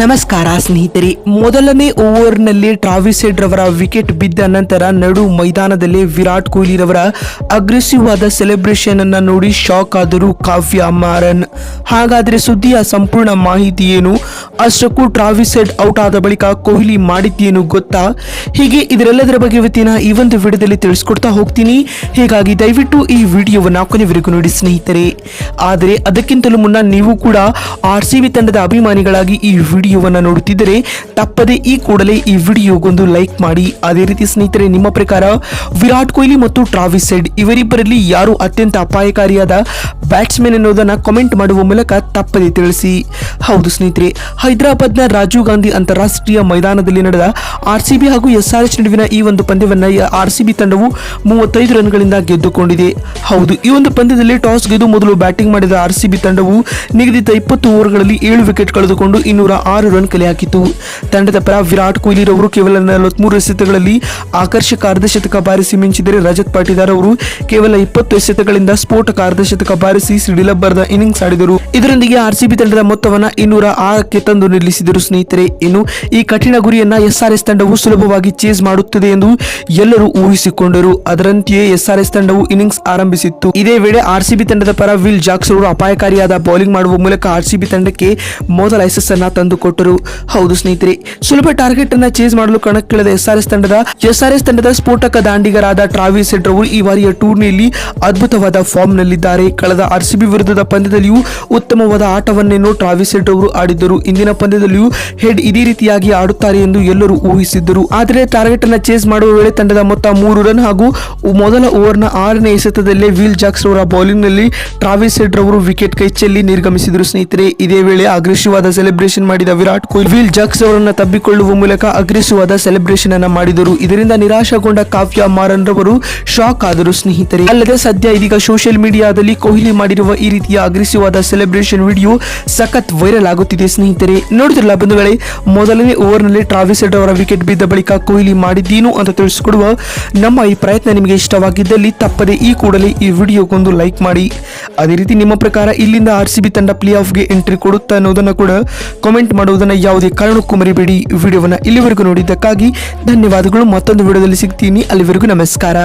ನಮಸ್ಕಾರ ಸ್ನೇಹಿತರೆ, ಮೊದಲನೇ ಓವರ್ನಲ್ಲಿ ಟ್ರಾವಿಸ್ ಹೆಡ್ ರವರ ವಿಕೆಟ್ ಬಿದ್ದ ನಂತರ ನಡು ಮೈದಾನದಲ್ಲಿ ವಿರಾಟ್ ಕೊಹ್ಲಿ ರವರ ಅಗ್ರೆಸಿವ್ ಆದ ಸೆಲೆಬ್ರೇಷನ್ ಅನ್ನ ನೋಡಿ ಶಾಕ್ ಆದರು ಕಾವ್ಯ ಮಾರನ್. ಹಾಗಾದ್ರೆ ಸುದ್ದಿಯ ಸಂಪೂರ್ಣ ಮಾಹಿತಿ ಏನು? ಅಷ್ಟಕ್ಕೂ ಟ್ರಾವಿಸ್ ಹೆಡ್ ಔಟ್ ಆದ ಬಳಿಕ ಕೊಹ್ಲಿ ಮಾಡಿದ್ದೇನು ಗೊತ್ತಾ? ಹೀಗೆ ಇದರೆಲ್ಲದರ ಬಗ್ಗೆ ಇವತ್ತಿನ ಈ ಒಂದು ವಿಡಿಯೋದಲ್ಲಿ ತಿಳಿಸ್ಕೊಡ್ತಾ ಹೋಗ್ತೀನಿ. ಹೀಗಾಗಿ ದಯವಿಟ್ಟು ಈ ವಿಡಿಯೋವನ್ನು ಕೊನೆವರೆಗೂ ನೋಡಿ ಸ್ನೇಹಿತರೆ. ಆದರೆ ಅದಕ್ಕಿಂತಲೂ ಮುನ್ನ ನೀವು ಕೂಡ ಆರ್ ಸಿ ಬಿ ತಂಡದ ಅಭಿಮಾನಿಗಳಾಗಿ ಈ ವಿಡಿಯೋವನ್ನ ನೋಡುತ್ತಿದ್ದರೆ ತಪ್ಪದೆ ಈ ಕೂಡಲೇ ಈ ವಿಡಿಯೋಗೊಂದು ಲೈಕ್ ಮಾಡಿ. ಅದೇ ರೀತಿ ಸ್ನೇಹಿತರೆ, ನಿಮ್ಮ ಪ್ರಕಾರ ವಿರಾಟ್ ಕೊಹ್ಲಿ ಮತ್ತು ಟ್ರಾವಿಸ್ ಸೆಡ್ ಇವರಿಬ್ಬರಲ್ಲಿ ಯಾರು ಅತ್ಯಂತ ಅಪಾಯಕಾರಿಯಾದ ಬ್ಯಾಟ್ಸ್ಮನ್ ಎನ್ನುವುದನ್ನು ಕಾಮೆಂಟ್ ಮಾಡುವ ಮೂಲಕ ತಪ್ಪದೆ ತಿಳಿಸಿ. ಹೌದು ಸ್ನೇಹಿತರೆ, ಹೈದರಾಬಾದ್ನ ರಾಜೀವ್ ಗಾಂಧಿ ಅಂತಾರಾಷ್ಟ್ರೀಯ ಮೈದಾನದಲ್ಲಿ ನಡೆದ ಆರ್ ಸಿ ಬಿ ಹಾಗೂ ಎಸ್ ಆರ್ ಎಚ್ ನಡುವಿನ ಈ ಒಂದು ಪಂದ್ಯವನ್ನು ಆರ್ ತಂಡವು ಮೂವತ್ತೈದು ರನ್ಗಳಿಂದ ಗೆದ್ದುಕೊಂಡಿದೆ. ಹೌದು, ಈ ಒಂದು ಪಂದ್ಯದಲ್ಲಿ ಟಾಸ್ ಗೆದ್ದು ಮೊದಲು ಬ್ಯಾಟಿಂಗ್ ಮಾಡಿದ ಆರ್ ತಂಡವು ನಿಗದಿತ ಇಪ್ಪತ್ತು ಓವರ್ಗಳಲ್ಲಿ ಏಳು ವಿಕೆಟ್ ಕಳೆದುಕೊಂಡು ಇನ್ನೂರ ಆರು ರನ್ ಕಲೆ ಹಾಕಿತು ತಂಡದ ಪರ ವಿರಾಟ್ ಕೊಹ್ಲಿ ರವರು ಕೇವಲ ನಲವತ್ಮೂರು ಎಸೆತಗಳಲ್ಲಿ ಆಕರ್ಷಕ ಅರ್ಧಶತಕ ಬಾರಿಸಿ ಮಿಂಚಿದರೆ ರಜತ್ ಪಾಟೀದಾರ್ ಅವರು ಕೇವಲ ಇಪ್ಪತ್ತು ಎಸೆತಗಳಿಂದ ಸ್ಫೋಟಕ ಅರ್ಧಶತಕ ಬಾರಿಸಿ ಸಿಡಿಲಬ್ಬರದ ಇನ್ನಿಂಗ್ಸ್ ಆಡಿದರು. ಇದರೊಂದಿಗೆ ಆರ್ಸಿಬಿ ತಂಡದ ಮೊತ್ತವನ್ನು ಇನ್ನೂರ ಆರಕ್ಕೆ ತಂದು ನಿಲ್ಲಿಸಿದರು. ಸ್ನೇಹಿತರೆ, ಇನ್ನು ಈ ಕಠಿಣ ಗುರಿಯನ್ನ ಎಸ್ಆರ್ಎಸ್ ತಂಡವು ಸುಲಭವಾಗಿ ಚೇಸ್ ಮಾಡುತ್ತದೆ ಎಂದು ಎಲ್ಲರೂ ಊಹಿಸಿಕೊಂಡರು. ಅದರಂತೆಯೇ ಎಸ್ಆರ್ಎಸ್ ತಂಡವು ಇನ್ನಿಂಗ್ಸ್ ಆರಂಭಿಸಿತ್ತು. ಇದೇ ವೇಳೆ ಆರ್ಸಿಬಿ ತಂಡದ ಪರ ವಿಲ್ ಜಾಕ್ಸ್ ಅವರು ಅಪಾಯಕಾರಿಯಾದ ಬೌಲಿಂಗ್ ಮಾಡುವ ಮೂಲಕ ಆರ್ಸಿಬಿ ತಂಡಕ್ಕೆ ಮೊದಲ ಯಶಸ್ಸನ್ನ ತಂದುಕೊಟ್ಟರು ಹೌದು ಸ್ನೇಹಿತರೆ, ಸುಲಭ ಟಾರ್ಗೆಟ್ ಅನ್ನ ಚೇಸ್ ಮಾಡಲು ಕಣಕ್ಕಿಳಿದ ಎಸ್ಆರ್ಎಸ್ ತಂಡದ ಎಸ್ಆರ್ಎಸ್ ತಂಡದ ಸ್ಫೋಟಕ ದಾಂಡಿಗರಾದ ಟ್ರಾವಿಸ್ ಹೆಡ್ ರವರು ಈ ಬಾರಿಯ ಟೂರ್ನಿಯಲ್ಲಿ ಅದ್ಭುತವಾದ ಫಾರ್ಮ್ ನಲ್ಲಿದ್ದಾರೆ ಕಳೆದ ಆರ್ಸಿಬಿ ವಿರುದ್ಧದ ಪಂದ್ಯದಲ್ಲಿಯೂ ಉತ್ತಮವಾದ ಆಟವನ್ನೇನು ಟ್ರಾವಿಸ್ ಹೆಡ್ ಅವರು ಆಡಿದ್ದರು. ಇಂದಿನ ಪಂದ್ಯದಲ್ಲಿಯೂ ಹೆಡ್ ಇದೇ ರೀತಿಯಾಗಿ ಆಡುತ್ತಾರೆ ಎಂದು ಎಲ್ಲರೂ ಊಹಿಸಿದ್ದರು. ಆದರೆ ಟಾರ್ಗೆಟ್ ಅನ್ನ ಚೇಸ್ ಮಾಡುವ ವೇಳೆ ತಂಡದ ಮೊತ್ತ ಮೂರು ರನ್ ಹಾಗೂ ಮೊದಲ ಓವರ್ನ ಆರನೇ ಎಸೆತದಲ್ಲೇ ವಿಲ್ ಜಾಕ್ಸ್ ರವರ ಬೌಲಿಂಗ್ನಲ್ಲಿ ಟ್ರಾವಿಸ್ ಹೆಡ್ ರವರು ವಿಕೆಟ್ ಕೈ ಚೆಲ್ಲಿ ನಿರ್ಗಮಿಸಿದರು. ಸ್ನೇಹಿತರೆ, ಇದೇ ವೇಳೆ ಅಗ್ರೆಸಿವ್ ಸೆಲೆಬ್ರೇಷನ್ ಮಾಡಿದ ವಿರಾಟ್ ಕೊಹ್ಲಿ ವಿಲ್ ಜಾಕ್ಸ್ ಅವರನ್ನ ತಬ್ಬಿಕೊಳ್ಳುವ ಮೂಲಕ ಅಗ್ರಿಸುವಾದ ಸೆಲೆಬ್ರೇಷನ್ ಅನ್ನ ಮಾಡಿದರು. ಇದರಿಂದ ನಿರಾಶಗೊಂಡ ಕಾವ್ಯ ಮಾರನ್ ರವರು ಶಾಕ್ ಆದರು ಸ್ನೇಹಿತರೆ. ಅಲ್ಲದೆ ಸದ್ಯ ಇದೀಗ ಸೋಷಿಯಲ್ ಮೀಡಿಯಾದಲ್ಲಿ ಕೊಹ್ಲಿ ಮಾಡಿರುವ ಈ ರೀತಿಯ ಅಗ್ರೆಸಿವ್ ಸೆಲೆಬ್ರೇಷನ್ ವಿಡಿಯೋ ಸಖತ್ ವೈರಲ್ ಆಗುತ್ತಿದೆ ಸ್ನೇಹಿತರೆ. ನೋಡಿದ್ರಲ್ಲ ಬಂಧುಗಳೇ, ಮೊದಲನೇ ಓವರ್ನಲ್ಲಿ ಟ್ರಾವಿಸ್ ಹೆಡ್ ಅವರ ವಿಕೆಟ್ ಬಿದ್ದ ಬಳಿಕ ಕೊಹ್ಲಿ ಮಾಡಿದ್ದೇನು ಅಂತ ತಿಳಿಸಿಕೊಡುವ ನಮ್ಮ ಈ ಪ್ರಯತ್ನ ನಿಮಗೆ ಇಷ್ಟವಾಗಿದ್ದಲ್ಲಿ ತಪ್ಪದೆ ಈ ಕೂಡಲೇ ಈ ವಿಡಿಯೋಗೊಂದು ಲೈಕ್ ಮಾಡಿ. ಅದೇ ರೀತಿ ನಿಮ್ಮ ಪ್ರಕಾರ ಇಲ್ಲಿಂದ ಆರ್ ಸಿ ತಂಡ ಪ್ಲೇ ಆಫ್ಗೆ ಎಂಟ್ರಿ ಕೊಡುತ್ತಾ ಅನ್ನೋದನ್ನು ಕೂಡ ಕಾಮೆಂಟ್ ಮಾಡುವುದನ್ನ ಯಾವುದೇ ಕಾರಣಕ್ಕೂ ಮರಿಬೇಡಿ. ವಿಡಿಯೋವನ್ನು ಇಲ್ಲಿವರೆಗೂ ನೋಡಿದ್ದಕ್ಕಾಗಿ ಧನ್ಯವಾದಗಳು. ಮತ್ತೊಂದು ವಿಡಿಯೋದಲ್ಲಿ ಸಿಗ್ತೀನಿ. ಅಲ್ಲಿವರೆಗೂ ನಮಸ್ಕಾರ.